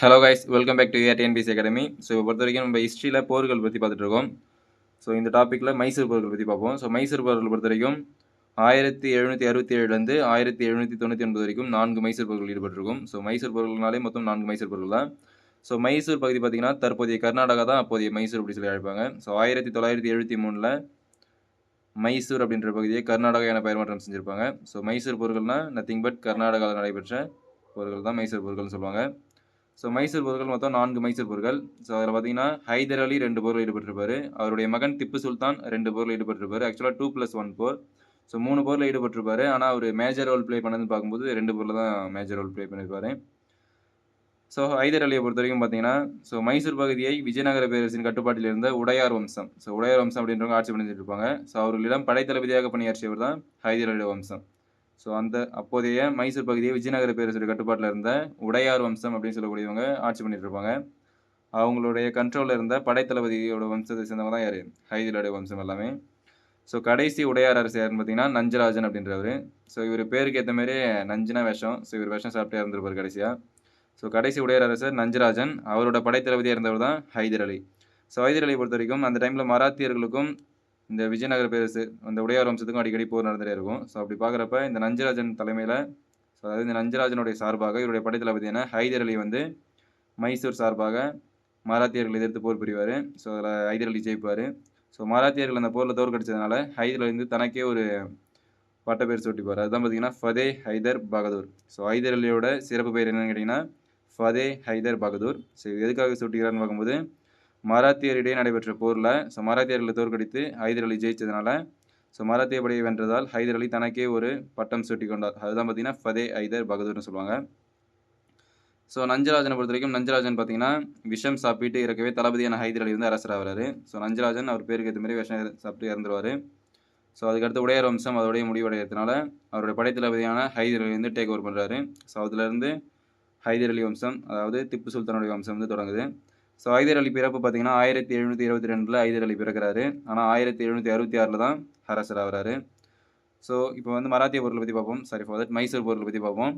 Hello guys welcome back to TNPSC academy so பொறுத்த வரைக்கும் நம்ம ஹிஸ்ட்ரியில் போர்கள் பற்றி பார்த்துட்ருக்கோம் ஸோ இந்த டாப்பிக்கில் மைசூர் போர்கள் பற்றி பார்ப்போம். ஸோ மைசூர் போர்கள் பொறுத்த வரைக்கும் ஆயிரத்தி எழுநூற்றி அறுபத்தி ஏழுலேருந்து ஆயிரத்தி எழுநூற்றி தொண்ணூற்றி ஒன்பது வரைக்கும் நான்கு மைசூர் போர்கள் ஈடுபட்டிருக்கும். ஸோ மைசூர் போர்கள்னாலே மொத்தம் நான்கு மைசூர் போர்கள் தான். ஸோ மைசூர் பகுதி பார்த்திங்கன்னா தற்போதைய கர்நாடகா தான் அப்போதைய மைசூர் அப்படி சொல்லி அழைப்பாங்க. ஸோ ஆயிரத்தி தொள்ளாயிரத்தி எழுபத்தி மூணில் மைசூர் அப்படின்ற பகுதியை கர்நாடகா என பெயர் மாற்றம் செஞ்சுருப்பாங்க. ஸோ மைசூர் போர்கள்னால் நத்திங் பட் கர்நாடகாவில் நடைபெற்ற போர்கள் தான் மைசூர் போர்கள்னு சொல்லுவாங்க. ஸோ மைசூர் போர்கள் மொத்தம் நான்கு மைசூர் போர்கள் ஸோ அதில் பார்த்தீங்கன்னா ஹைதர் அலி ரெண்டு போரில் ஈடுபட்டிருப்பார். அவருடைய மகன் திப்பு சுல்தான் ரெண்டு போரில் ஈடுபட்டிருப்பார். ஆக்சுவலாக டூ ப்ளஸ் ஒன் போர் ஸோ மூணு போரில் ஈடுபட்டிருப்பார். ஆனால் அவர் மேஜர் ரோல் ப்ளே பண்ணதுன்னு பார்க்கும்போது ரெண்டு போரில் தான் மேஜர் ரோல் ப்ளே பண்ணியிருப்பார் ஸோ ஹைதர் அலியை பொறுத்த வரைக்கும் பார்த்தீங்கன்னா ஸோ மைசூர் பகுதியை விஜயநகர பேரரசின் கட்டுப்பாட்டில் இருந்த உடையார் வம்சம். ஸோ உடையார் வம்சம் அப்படின்றவங்க ஆட்சி பண்ணிட்டு இருப்பாங்க. ஸோ அவர்களிடம் படைத்தளபதியாக பணியாற்றியவர் தான் ஹைதர் அலி வம்சம். ஸோ அந்த அப்போதைய மைசூர் பகுதியை விஜயநகர பேரரசோட கட்டுப்பாட்டில் இருந்த உடையார் வம்சம் அப்படின்னு சொல்லக்கூடியவங்க ஆட்சி பண்ணிட்டு இருப்பாங்க. அவங்களுடைய கண்ட்ரோலில் இருந்த படைத்தளபதியோட வம்சத்தை சேர்ந்தவங்க தான் யார்? ஹைதர் வம்சம் எல்லாமே. ஸோ கடைசி உடையார் அரசு யாருன்னு பார்த்தீங்கன்னா நஞ்சராஜன் அப்படின்றவர். ஸோ இவர் பேருக்கு ஏற்ற மாதிரி நஞ்சினா விஷம். ஸோ இவர் விஷம் சாப்பிட்டே இருந்திருப்பார் கடைசியாக ஸோ கடைசி உடையார் அரசர் நஞ்சராஜன். அவரோட படைத்தளபதியாக இருந்தவர் தான் ஹைதர் அலி. ஸோ ஹைதர் அலி பொறுத்த வரைக்கும் அந்த டைமில் மராத்தியர்களுக்கும் இந்த விஜயநகர பேரரசு அந்த உடையார் வம்சத்துக்கும் அடிக்கடி போர் நடந்துகிட்டே இருக்கும். ஸோ அப்படி பார்க்குறப்ப இந்த நஞ்சராஜன் தலைமையில் ஸோ அதாவது இந்த நஞ்சராஜனுடைய சார்பாக இவருடைய படைத்தளபதியான ஹைதர் அலி வந்து மைசூர் சார்பாக மராத்தியர்கள் எதிர்த்து போர் புரிவார். ஸோ அதில் ஹைதர் அலி ஜெயிப்பார். ஸோ மராத்தியர்கள் அந்த போரில் தோற்கடிச்சதுனால ஹைதர் அலி வந்து தனக்கே ஒரு பட்டப்பேர் சூட்டிப்பார். அதுதான் பார்த்தீங்கன்னா ஃபதே ஹைதர் பகதூர். ஸோ ஹைதர் அலியோட சிறப்பு பெயர் என்னென்னு கேட்டிங்கன்னா ஃபதே ஹைதர் பகதூர். ஸோ எதுக்காக சூட்டுகிறான்னு பார்க்கும்போது மராத்தியரிடையே நடைபெற்ற போரில் ஸோ மராத்தியர்களை தோற்கடித்து ஹைதர் அலி ஜெயிச்சதுனால ஸோ மராத்திய படையை வென்றதால் ஹைதர் அலி தனக்கே ஒரு பட்டம் சூட்டி கொண்டார். அதுதான் பார்த்தீங்கன்னா ஃபதே ஹைதர் பகதூர்னு சொல்லுவாங்க. ஸோ நஞ்சராஜனை பொறுத்த வரைக்கும் நஞ்சராஜன் பார்த்தீங்கன்னா விஷம் சாப்பிட்டு இருக்கவே தளபதியான ஹைதர் அலி வந்து அரசராகிறாரு ஸோ நஞ்சராஜன் அவர் பேருக்கு ஏற்ற மாதிரி விஷம் சாப்பிட்டு இறந்துருவார். ஸோ அதுக்கடுத்து உடையார் வம்சம் அதோடைய முடிவடைகிறதுனால அவருடைய படைத்தளபதியான ஹைதர் அலி வந்து டேக் ஓவர் பண்ணுறாரு ஸோ அதுலேருந்து ஹைதர் அலி வம்சம் அதாவது திப்பு சுல்தானுடைய வம்சம் வந்து தொடங்குது. ஸோ ஐதர் அலி பிறப்பு பார்த்தீங்கன்னா ஆயிரத்தி எழுநூற்றி இருபத்தி ரெண்டில் ஐதர் அலி பிறக்கிறாரு. ஆனால் ஆயிரத்தி எழுநூற்றி அறுபத்தி ஆறில் தான் ஹரசர் ஆகிறாரு. ஸோ இப்போ வந்து மராத்திய பொருளை பற்றி பார்ப்போம். சாரி ஃபார் தட் மைசூர் பொருளை பற்றி பார்ப்போம்.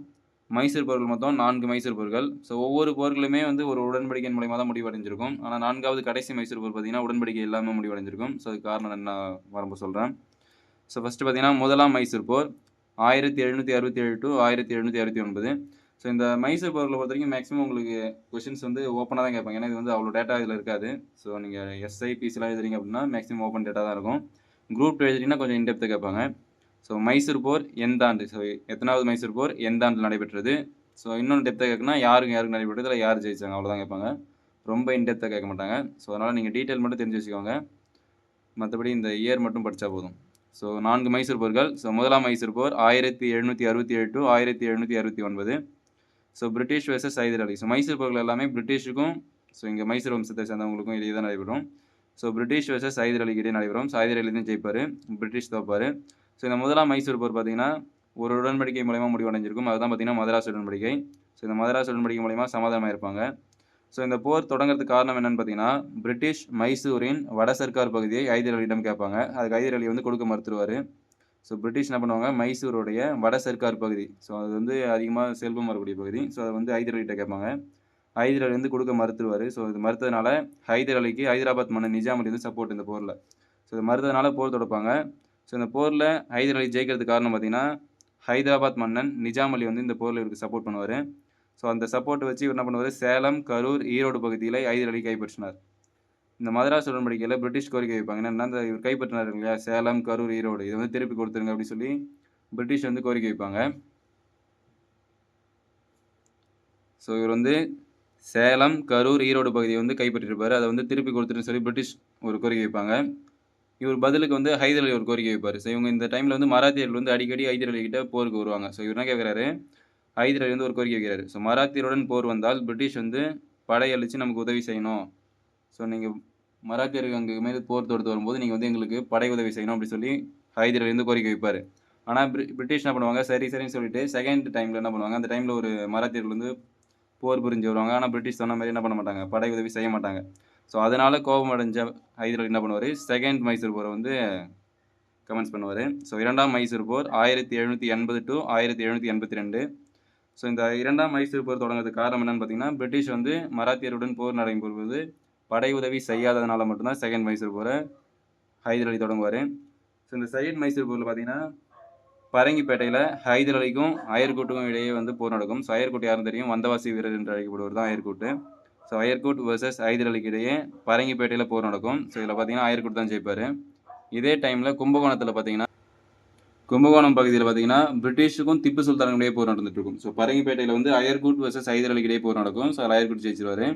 மைசூர் போர்கள் மொத்தம் நான்கு மைசூர் போர்கள் ஸோ ஒவ்வொரு போர்களுமே வந்து ஒரு உடன்படிக்கையின் மூலயமா தான் முடிவடைஞ்சிருக்கும். ஆனால் நான்காவது கடைசி மைசூர் போர் பார்த்தீங்கன்னா உடன்படிக்கை இல்லாமல் முடிவடைஞ்சிருக்கும். ஸோ அது காரணம் என்ன வரம்பு சொல்கிறேன் ஸோ ஃபஸ்ட்டு பார்த்தீங்கன்னா முதலாம் மைசூர் போர் ஆயிரத்தி எழுநூற்றி அறுபத்தி ஏழு டு ஆயிரத்தி எழுநூற்றி அறுபத்தி ஒன்பது. ஸோ இந்த மைசூர் போர்களை பொறுத்த வரைக்கும் மேக்ஸிமம் உங்களுக்கு கொஷின்ஸ் வந்து ஓப்பனாக தான் கேட்பாங்க. ஏன்னா இது வந்து அவ்வளோ டேட்டா இதில் இருக்காது. ஸோ நீங்கள் எஸ்ஐ பிசிலாம் எழுதுறீங்க அப்படின்னா மேக்ஸிமம் ஓப்பன் டேட்டா தான் இருக்கும். குரூப் எழுதுறீங்கன்னா கொஞ்சம் இன்டெப்த்து கேட்பாங்க. ஸோ மைசூர் போர் எந்த ஆண்டு? ஸோ எத்தனாவது மைசூர் போர் எந்த ஆண்டில் நடைபெற்றது? ஸோ இன்னொன்று டெப்த்தாக கேட்குனா யாருக்கு யாருக்கு நடைபெற்றது? இல்லை யார் ஜெயிச்சாங்க? அவ்வளோதான் கேட்பாங்க. ரொம்ப இன்டெப்த்தாக கேட்க மாட்டாங்க. ஸோ அதனால் நீங்கள் டீட்டெயில் மட்டும் தெரிஞ்சு வச்சுக்கோங்க. மற்றபடி இந்த இயர் மட்டும் படித்தா போதும். ஸோ நான்கு மைசூர் போர்கள். ஸோ முதலாம் மைசூர் போர் ஆயிரத்தி எழுநூற்றி அறுபத்தி ஏழு டு ஆயிரத்தி எழுநூற்றி அறுபத்தி ஒன்பது. So British versus Hyder Ali so Mysore போர்கள் எல்லாமே பிரிட்டிஷுக்கும் ஸோ இங்கே மைசூர் வம்சத்தை சேர்ந்தவங்களுக்கும் இடையே தான் நடைபெறும். ஸோ பிரிட்டிஷ் வர்சஸ் ஹைதர் அலிக்கு இடையே நடைபெறும். ஸோ ஹைதர் அலி தான் ஜெயிப்பார். பிரிட்டிஷ் தோப்பார் ஸோ இந்த முதலாம் மைசூர் போர் பார்த்தீங்கன்னா ஒரு உடன்படிக்கை மூலயமா முடிவடைஞ்சிருக்கும். அதுதான் பார்த்தீங்கன்னா மதராஸ் உடன்படிக்கை. ஸோ இந்த மதராஸ் உடன்படிக்கை மூலயமா சமாதானமாக இருப்பாங்க. ஸோ இந்த போர் தொடங்குறதுக்கு காரணம் என்னன்னு பார்த்தீங்கன்னா பிரிட்டிஷ் மைசூரின் வட சர்க்கார் பகுதியை ஹைதர் அலியிடம் கேட்பாங்க. அதுக்கு ஹைதர் அலி வந்து கொடுக்க மறுத்துருவார். ஸோ பிரிட்டிஷ் என்ன பண்ணுவாங்க? மைசூருடைய வட சர்க்கார் பகுதி. ஸோ அது வந்து அதிகமாக செல்வம் வரக்கூடிய பகுதி. ஸோ அதை வந்து ஹைதர் அலிகிட்ட கேட்பாங்க. ஹைதர் அலி வந்து கொடுக்க மறுத்துருவார். ஸோ இது மறுத்ததுனால ஹைதர் அலிக்கு ஹைதராபாத் மன்னன் நிஜாமலி வந்து சப்போர்ட் இந்த போரில். ஸோ இது மறுத்ததுனால போர் தொடுப்பாங்க. ஸோ இந்த போரில் ஹைதர் அலி ஜெயிக்கிறதுக்கு காரணம் பார்த்தீங்கன்னா ஹைதராபாத் மன்னன் நிஜாம் அலி வந்து இந்த போரில் இவருக்கு சப்போர்ட் பண்ணுவார். ஸோ அந்த சப்போர்ட் வச்சு இவர் என்ன பண்ணுவார்? சேலம் கரூர் ஈரோடு பகுதியில் ஹைதர் அலி கைப்பற்றினார். இந்த மதராஸ் உடன்படிக்கையில் பிரிட்டிஷ் கோரிக்கை வைப்பாங்க. என்னென்னா அந்த இவர் கைப்பற்றினார் இல்லையா? சேலம் கரூர் ஈரோடு. இதை வந்து திருப்பி கொடுத்துருங்க அப்படின்னு சொல்லி பிரிட்டிஷ் வந்து கோரிக்கை வைப்பாங்க. ஸோ இவர் வந்து சேலம் கரூர் ஈரோடு பகுதியை வந்து கைப்பற்றிருப்பார். அதை வந்து திருப்பி கொடுத்துருன்னு சொல்லி பிரிட்டிஷ் ஒரு கோரிக்கை வைப்பாங்க. இவர் பதிலுக்கு வந்து ஹைதர் அலி ஒரு கோரிக்கை வைப்பார். ஸோ இவங்க இந்த டைமில் வந்து மராத்தியர்கள் வந்து அடிக்கடி ஹைதர் அலி கிட்ட போருக்கு வருவாங்க. ஸோ இவர் என்ன கேட்குறாரு ஹைதர் அலி வந்து ஒரு கோரிக்கை வைக்கிறாரு. ஸோ மராத்தியருடன் போர் வந்தால் பிரிட்டிஷ் வந்து படையழித்து நமக்கு உதவி செய்யணும். ஸோ நீங்கள் மராத்தியருக்கு அங்கே மேலே போர் தொடுத்து வரும்போது நீங்கள் வந்து எங்களுக்கு படை உதவி செய்யணும் அப்படி சொல்லி ஹைதர் கோரிக்கை வைப்பார். ஆனால் பிரிட்டிஷ் என்ன பண்ணுவாங்க? சரி சரின்னு சொல்லிட்டு செகண்ட் டைமில் என்ன பண்ணுவாங்க? அந்த டைமில் ஒரு மராத்தியர்கள் வந்து போர் புரிஞ்சு வருவாங்க. ஆனால் பிரிட்டிஷ் சொன்ன மாதிரி என்ன பண்ண மாட்டாங்க? படை உதவி செய்ய மாட்டாங்க. ஸோ அதனால் கோபம் அடைஞ்ச ஹைதர் என்ன பண்ணுவார்? செகண்ட் மைசூர் போரை வந்து கமெண்ட்ஸ் பண்ணுவார். ஸோ இரண்டாம் மைசூர் போர் ஆயிரத்தி எழுநூற்றி எண்பது டு ஆயிரத்தி எழுநூற்றி எண்பத்தி ரெண்டு. ஸோ இந்த இரண்டாம் மைசூர் போர் தொடங்குறதுக்கு காரணம் என்னென்னு பார்த்தீங்கன்னா பிரிட்டிஷ் வந்து மராத்தியருடன் போர் நடைபெறுவது படை உதவி செய்யாததுனால மட்டும்தான் செகண்ட் மைசூர் போரை ஹைதர் அலி தொடங்குவார். ஸோ இந்த செகண்ட் மைசூர் போரில் பார்த்தீங்கன்னா பரங்கிப்பேட்டையில் ஹைதர் அலிக்கும் அயர்கூட்டுக்கும் இடையே வந்து போர் நடக்கும். ஸோ அயர்கூட் யாரும் தெரியும்? வந்தவாசி வீரர் என்று அழைக்கப்படுவர் தான் Eyre Coote so Eyre Coote versus Hyder அலிக்கு இடையே பரங்கிப்பேட்டையில் போர் நடக்கும். ஸோ இதில் பார்த்தீங்கன்னா அயர்கூட் தான் ஜெயிப்பார். இதே டைமில் கும்பகோணத்தில் பார்த்தீங்கன்னா கும்பகோணம் பகுதியில் பார்த்தீங்கன்னா பிரிட்டிஷுக்கும் திப்பு சுல்தானுக்கும் இடையே போர் நடந்துட்டு இருக்கும். ஸோ பரங்கிப்பேட்டையில் வந்து அயர்கூட் வர்சஸ் ஹைதர் அலிக்கு இடையே போர் நடக்கும். ஸோ அதில் அயர்கூட் ஜெயிச்சிருவார்.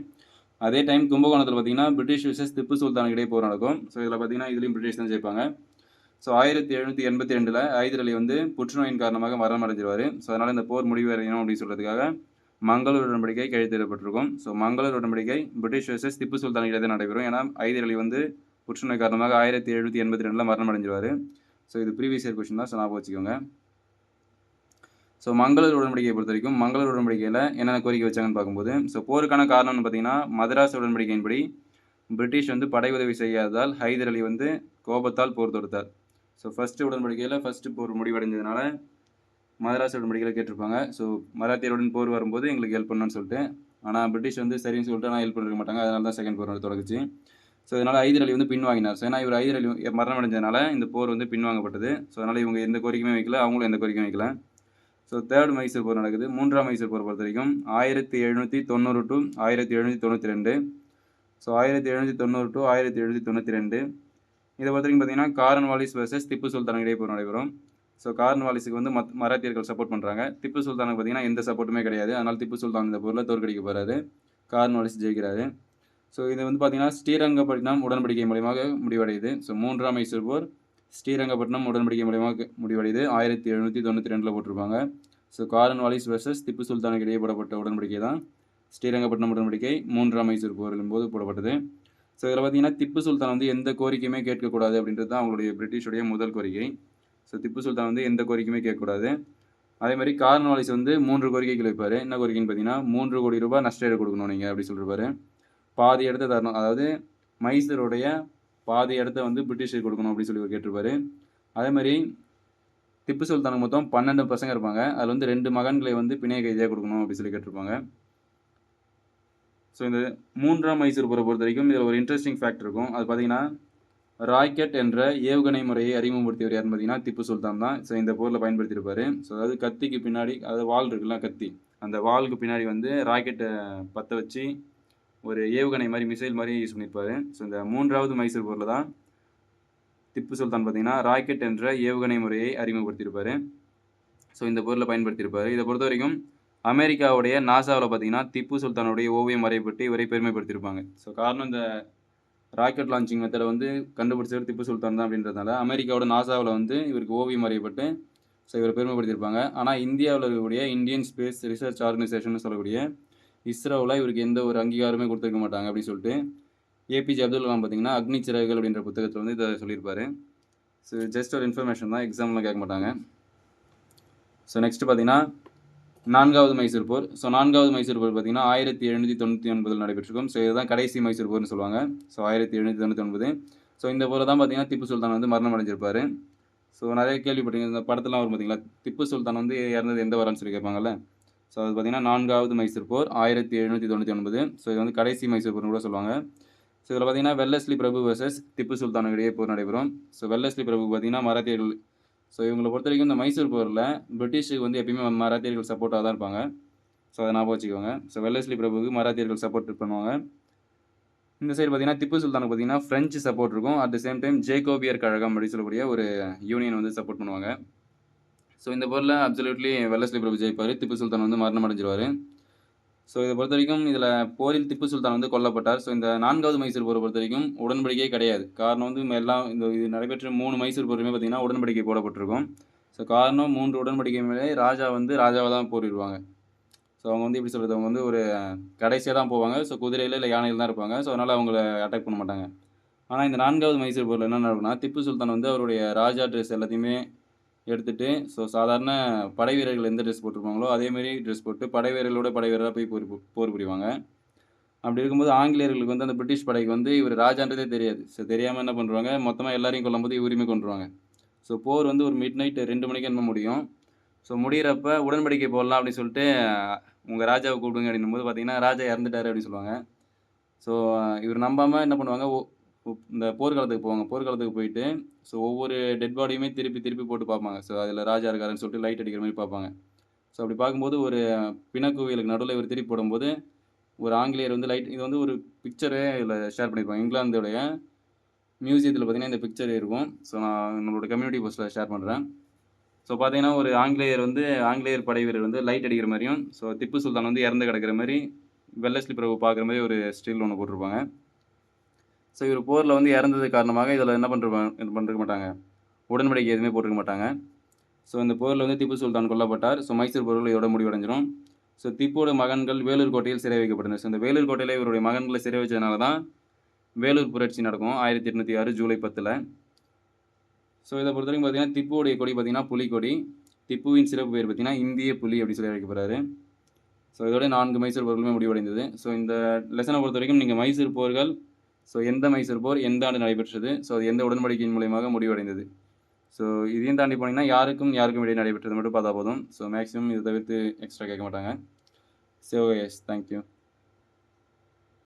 அதே டைம் கும்பகோணத்தில் பார்த்தீங்கன்னா பிரிட்டிஷ் விசஸ் திப்பு சுல்தானுக்கு இடையே போர் நடக்கும். ஸோ இதில் பார்த்தீங்கன்னா இதுலேயும் பிரிட்டிஷ் தான் ஜெயிப்பாங்க. ஸோ ஆயிரத்தி எழுநூற்றி எண்பத்தி ரெண்டில் ஹைதர் அலி வந்து புற்றுநோயின் காரணமாக மரணம் அடைஞ்சிருவார் ஸோ அதனால் இந்த போர் முடிவடையணும் அப்படின்னு சொல்கிறதுக்காக மங்களூர் உடன்படிக்கை கையெழுத்திடப்பட்டிருக்கும். ஸோ மங்களூர் உடன்படிக்கை பிரிட்டிஷ் விசஸ் திப்பு சுல்தான் இடையே நடைபெறும். ஏன்னா ஹைதர் அலி வந்து புற்றுநோய் காரணமாக ஆயிரத்தி எழுநூற்றி எண்பத்தி ரெண்டில் மரணம் அடைஞ்சிருவார் ஸோ இது ப்ரீவியஸ் இயர் கொஷின் தான். ஸோ ஞாபகம் வச்சுக்கோங்க. ஸோ மங்களூர் உடன்படிக்கையை பொறுத்த வரைக்கும் மங்களூர் உடன்படிக்கையில் என்னென்ன கோரிக்கை வச்சாங்கன்னு பார்க்கும்போது ஸோ போருக்கான காரணம்னு பார்த்தீங்கன்னா மதராஸ் உடன்படிக்கையின்படி பிரிட்டிஷ் வந்து படை உதவி செய்யாததால் ஹைதர் அலி வந்து கோபத்தால் போர் தொடுத்தார். ஸோ ஃபஸ்ட்டு உடன்படிக்கையில் ஃபஸ்ட்டு போர் முடிவடைஞ்சதுனால மதராஸ் உடன்படிக்கையில் கேட்டிருப்பாங்க. ஸோ மராத்தியருடன் போர் வரும்போது எங்களுக்கு ஹெல்ப் பண்ணணும்னு சொல்லிட்டு ஆனால் பிரிட்டிஷ் வந்து சரின்னு சொல்லிட்டு ஆனால் ஹெல்ப் பண்ணிருக்க மாட்டாங்க. அதனால தான் செகண்ட் போர் தொடங்குச்சு. ஸோ இதனால் ஹைதர் அலி வந்து பின்வாங்கினார். ஸோ ஏன்னா இவர் ஹைதர் அலி மரணம் அடைஞ்சதுனால இந்த போர் வந்து பின்வாங்கப்பட்டது. ஸோ அதனால் இவங்க எந்த கோரிக்கையுமே வைக்கல அவங்களும் எந்த கோரிக்கையும் வைக்கல. ஸோ தேர்ட் மைசூர் போர் நடக்குது. மூன்றாம் மைசூர் போர் பொறுத்த வரைக்கும் ஆயிரத்தி எழுநூற்றி தொண்ணூறு டு ஆயிரத்தி எழுநூற்றி தொண்ணூற்றி ரெண்டு. ஸோ ஆயிரத்தி எழுநூற்றி தொண்ணூறு டு ஆயிரத்தி எழுநூற்றி தொண்ணூற்றி ரெண்டு. இதை பொறுத்த வரைக்கும் பார்த்தீங்கன்னா காரன் வாலிஸ் வர்சஸ் திப்பு சுல்தான் இடையே போர் நடைபெறும். ஸோ காரன் வாலிஸுக்கு வந்து மத் மராத்தியர்கள் சப்போர்ட் பண்ணுறாங்க திப்பு சுல்தானுக்கு பார்த்தீங்கன்னா எந்த சப்போர்ட்டுமே கிடையாது. அதனால் திப்பு சுல்தான் இந்த பொருளை தோற்கடிக்க போகிறாரு கார்ன் வாலிஸ் ஜெயிக்கிறாரு. ஸோ இது வந்து பார்த்தீங்கன்னா ஸ்ரீரங்கப்பட்டினம் உடன்படிக்கை மூலியமாக முடிவடையுது. ஸோ மூன்றாம் மைசூர் போர் ஸ்ரீரங்கப்பட்டினம் உடன்படிக்கை மூலியமாக முடிவடையுது. ஆயிரத்தி எழுநூற்றி தொண்ணூற்றி ரெண்டில் போட்டிருப்பாங்க. ஸோ காரன் வாலிஸ் வர்சஸ் திப்பு சுல்தானுக்கு இடையே போடப்பட்ட உடன்படிக்கை தான். ஸ்ரீரங்கப்பட்டினம் உடன்படிக்கை மூன்றாம் மைசூர் போரிலும் போது போடப்பட்டது. ஸோ இதில் பார்த்தீங்கன்னா திப்பு சுல்தான் வந்து எந்த கோரிக்கையுமே கேட்கக்கூடாது அப்படின்றது தான் அவங்களுடைய பிரிட்டிஷுடைய முதல் கோரிக்கை. ஸோ திப்பு சுல்தான் வந்து எந்த கோரிக்கையுமே கேட்கக்கூடாது. அதே மாதிரி காரன் வாலிஸ் வந்து மூன்று கோரிக்கைகள் வைப்பார். என்ன கோரிக்கைன்னு பார்த்தீங்கன்னா மூன்று கோடி ரூபாய் நஷ்டஈடு கொடுக்கணும் நீங்கள் அப்படி சொல்லிருப்பாரு. பாதி இடத்த தரணும். அதாவது மைசூருடைய பாதி இடத்த வந்து பிரிட்டிஷுக்கு கொடுக்கணும் அப்படின்னு சொல்லி கேட்டிருப்பாரு. அதே மாதிரி திப்பு சுல்தானுக்கு மொத்தம் பன்னெண்டு பசங்க இருப்பாங்க. அதில் வந்து ரெண்டு மகன்களை வந்து பிணைய கைதியாக கொடுக்கணும் அப்படின்னு சொல்லி கேட்டிருப்பாங்க. ஸோ இந்த மூன்றாம் மைசூர் போரை பொறுத்த வரைக்கும் இதில் ஒரு இன்ட்ரெஸ்டிங் ஃபேக்ட் இருக்கும். அது பார்த்தீங்கன்னா ராக்கெட் என்ற ஏவுகணை முறையை அறிமுகப்படுத்தியவர் யாருன்னு பார்த்தீங்கன்னா திப்பு சுல்தான் தான். ஸோ இந்த போரில் பயன்படுத்தியிருப்பார். ஸோ அதாவது கத்திக்கு பின்னாடி அதாவது வால் இருக்குல்ல கத்தி. அந்த வாலுக்கு பின்னாடி வந்து ராக்கெட்டை பற்ற வச்சு ஒரு ஏவுகணை மாதிரி மிசைல் மாதிரி யூஸ் பண்ணியிருப்பார். ஸோ இந்த மூன்றாவது மைசூர் போரில் தான் திப்பு சுல்தான் பார்த்தீங்கன்னா ராக்கெட் என்ற ஏவுகணை முறையை அறிமுகப்படுத்தியிருப்பார். ஸோ இந்த பொருளை பயன்படுத்தியிருப்பார். இதை பொறுத்த வரைக்கும் அமெரிக்காவுடைய நாசாவில் பார்த்தீங்கன்னா திப்பு சுல்தானுடைய ஓவியம் வரையப்பட்டு இவரை பெருமைப்படுத்தியிருப்பாங்க. ஸோ காரணம் இந்த ராக்கெட் லான்ச்சிங் மெத்தடை வந்து கண்டுபிடிச்சவர் திப்பு சுல்தான் தான் அப்படின்றதுனால அமெரிக்காவோட நாசாவில் வந்து இவருக்கு ஓவியம் வரையப்பட்டு ஸோ இவரை பெருமைப்படுத்தியிருப்பாங்க. ஆனால் இந்தியாவில் இருக்கக்கூடிய இந்தியன் ஸ்பேஸ் ரிசர்ச் ஆர்கனைசேஷன் சொல்லக்கூடிய இஸ்ரோவில் இவருக்கு எந்த ஒரு அங்கீகாரமே கொடுத்துருக்க மாட்டாங்க அப்படின்னு சொல்லிட்டு ஏபிஜே அப்துல் கலாம் பார்த்தீங்கன்னா அக்னி சிறகுகள் அப்படின்ற புத்தகத்தில் வந்து இதை சொல்லியிருப்பாரு. ஸோ ஜஸ்ட் ஒரு இன்ஃபர்மேஷன் தான் எக்ஸாம்லாம் கேட்க மாட்டாங்க. ஸோ நெக்ஸ்ட் பார்த்தீங்கன்னா நான்காவது மைசூர் போர். ஸோ நான்காவது மைசூர் போர் பார்த்தீங்கன்னா ஆயிரத்தி எழுநூற்றி தொண்ணூற்றி ஒன்பதில் நடைபெற்றிருக்கும். ஸோ இதுதான் கடைசி மைசூர் போர்னு சொல்லுவாங்க. ஸோ ஆயிரத்தி எழுநூற்றி தொண்ணூற்றி ஒன்பது. ஸோ இந்த போரில் தான் பார்த்தீங்கன்னா திப்பு சுல்தான் வந்து மரணம் அடைஞ்சிருப்பார். ஸோ நிறைய கேள்விப்பட்டீங்க இந்த படத்தெல்லாம் வரும் பார்த்தீங்களா திப்பு சுல்தான் வந்து இறந்தது எந்த வரன்னு சொல்லி கேட்பாங்கல்ல? ஸோ அது பார்த்தீங்கன்னா நான்காவது மைசூர் போர் ஆயிரத்தி எழுநூற்றி தொண்ணூற்றி ஒன்பது. ஸோ இது வந்து கடைசி மைசூர் போர்னு கூட சொல்லுவாங்க. ஸோ இதில் பார்த்தீங்கன்னா வெள்ளஸ்லி பிரபு வர்சஸ் திப்பு சுல்தானுக்கு இடையே போர் நடைபெறும். ஸோ வெள்ளஸ்லி பிரபு பார்த்தீங்கன்னா மராத்தியர்கள். ஸோ இவங்களை பொறுத்த வரைக்கும் இந்த மைசூர் போரில் பிரிட்டிஷுக்கு வந்து எப்பயுமே மராத்தியர்கள் சப்போர்ட்டாக தான் இருப்பாங்க. ஸோ அதை ஞாபகம் வச்சுக்கோங்க. ஸோ வெள்ளஸ்லி பிரபுக்கு மராத்தியர்கள் சப்போர்ட் பண்ணுவாங்க. இந்த சைடு பார்த்தீங்கன்னா திப்பு சுல்தானுக்கு பார்த்தீங்கன்னா ஃப்ரெஞ்சு சப்போர்ட் இருக்கும். அட் த சேம் டைம் ஜேகோபியர் கழகம் அப்படின்னு சொல்லக்கூடிய ஒரு யூனியன் வந்து சப்போர்ட் பண்ணுவாங்க. ஸோ இந்த போரில் அப்சல்யூட்லி வெள்ளஸ்லி பிரபு ஜெயிப்பார். திப்பு சுல்தான் வந்து மரணம் அடைஞ்சிருவார் ஸோ இதை பொறுத்த வரைக்கும் இதில் போரில் திப்பு சுல்தான் வந்து கொல்லப்பட்டார். ஸோ இந்த நான்காவது மைசூர் போரை பொறுத்த வரைக்கும் உடன்படிக்கையே கிடையாது. காரணம் வந்து எல்லாம் இந்த இது நடைபெற்ற மூணு மைசூர் போருமே பார்த்தீங்கன்னா உடன்படிக்கை போடப்பட்டிருக்கும். ஸோ காரணம் மூன்று உடன்படிக்கை மேலே ராஜா வந்து ராஜாவை தான் போரிடுவாங்க. ஸோ அவங்க வந்து எப்படி சொல்கிறது அவங்க வந்து ஒரு கடைசியாக தான் போவாங்க. ஸோ குதிரையில் இல்லை யானையில் தான் இருப்பாங்க. ஸோ அதனால் அவங்கள அட்டாக் பண்ண மாட்டாங்க. ஆனால் இந்த நான்காவது மைசூர் போரில் என்ன நடக்கும்னா திப்பு சுல்தான் வந்து அவருடைய ராஜா ட்ரெஸ் எல்லாத்தையுமே எடுத்துகிட்டு ஸோ சாதாரண படை வீரர்கள் எந்த ட்ரெஸ் போட்டிருப்பாங்களோ அதேமாரி ட்ரெஸ் போட்டு படை வீரர்களோட படை வீரராக போய் போர் போர் புரிவாங்க அப்படி இருக்கும்போது ஆங்கிலேயர்களுக்கு வந்து அந்த பிரிட்டிஷ் படைக்கு வந்து இவர் ராஜான்றதே தெரியாது. ஸோ தெரியாமல் என்ன பண்ணுறாங்க மொத்தமாக எல்லாரையும் கொல்லும்போது இவருமே கொண்டுருவாங்க ஸோ போர் வந்து ஒரு மிட் நைட் ரெண்டு மணிக்கு என்ன முடியும். ஸோ முடியிறப்ப உடன்படிக்கை போடலாம் அப்படின்னு சொல்லிட்டு உங்கள் ராஜாவை கூப்பிடுங்க அப்படின்னும் போது பார்த்தீங்கன்னா ராஜா இறந்துட்டாரு அப்படின்னு சொல்லுவாங்க. ஸோ இவர் நம்பாமல் என்ன பண்ணுவாங்க? ஓ இந்த போர்க்காலத்துக்கு போவாங்க. போர்க்காலத்துக்கு போயிட்டு ஸோ ஒவ்வொரு டெட் பாடியுமே திருப்பி திருப்பி போட்டு பார்ப்பாங்க. ஸோ அதில் ராஜா இருக்காருன்னு சொல்லிட்டு லைட் அடிக்கிற மாதிரி பார்ப்பாங்க. ஸோ அப்படி பார்க்கும்போது ஒரு பிணக்குவியலுக்கு நடுவில் இவர் திருப்பி போடும்போது ஒரு ஆங்கிலேயர் வந்து லைட் இது வந்து ஒரு பிக்சரே இதில் ஷேர் பண்ணியிருப்பாங்க. இங்கிலாந்துடைய மியூசியத்தில் பார்த்தீங்கன்னா இந்த பிக்சர் இருக்கும். ஸோ நான் நம்மளோட கம்யூனிட்டி போஸ்ட்டில் ஷேர் பண்ணுறேன் ஸோ பார்த்தீங்கன்னா ஒரு ஆங்கிலேயர் வந்து ஆங்கிலேயர் படை வீரர் வந்து லைட் அடிக்கிற மாதிரியும் ஸோ திப்பு சுல்தான் வந்து இறந்து கிடக்கிற மாதிரி வெள்ளஸ்லி பிரபு பார்க்குற மாதிரி ஒரு ஸ்டில் ஒன்று போட்டிருப்பாங்க. ஸோ இவர் போரில் வந்து இறந்தது காரணமாக இதில் என்ன பண்ணிருப்பாங்க பண்ணிருக்க மாட்டாங்க. உடன்படிக்கை எதுவுமே போட்டிருக்க மாட்டாங்க. ஸோ இந்த போரில் வந்து திப்பு சுல்தான் கொல்லப்பட்டார். ஸோ மைசூர் போர்கள் இதோட முடிவடைஞ்சிடும் ஸோ திப்போட மகன்கள் வேலூர் கோட்டையில் சிறை வைக்கப்பட்டனர் ஸோ இந்த வேலூர் கோட்டையில் இவருடைய மகன்களை சிறை வச்சதுனால தான் வேலூர் புரட்சி நடக்கும் ஆயிரத்தி எட்நூற்றி ஆறு ஜூலை பத்தில். ஸோ இதை பொறுத்த வரைக்கும் பார்த்தீங்கன்னா திப்புவோடைய கொடி பார்த்தீங்கன்னா புலிக்கொடி திப்புவின் சிறப்பு பேர் பார்த்தீங்கன்னா இந்திய புலி அப்படி சொல்லி அழைக்கப்படுறாரு ஸோ இதோட நான்கு மைசூர் போர்களுமே முடிவடைந்தது. ஸோ இந்த லெசனை பொறுத்த வரைக்கும் நீங்கள் மைசூர் போர்கள் ஸோ எந்த மைசூர் போர் எந்த ஆண்டு நடைபெற்றது? ஸோ அது எந்த உடன்படிக்கையின் மூலியமாக முடிவடைந்தது? ஸோ இதையும் தாண்டி போனீங்கன்னா யாருக்கும் யாருக்கும் இடையே நடைபெற்றது மட்டும் பார்த்தா போதும். ஸோ மேக்ஸிமம் இதை தவிர்த்து எக்ஸ்ட்ரா கேட்க மாட்டாங்க. So yes thank you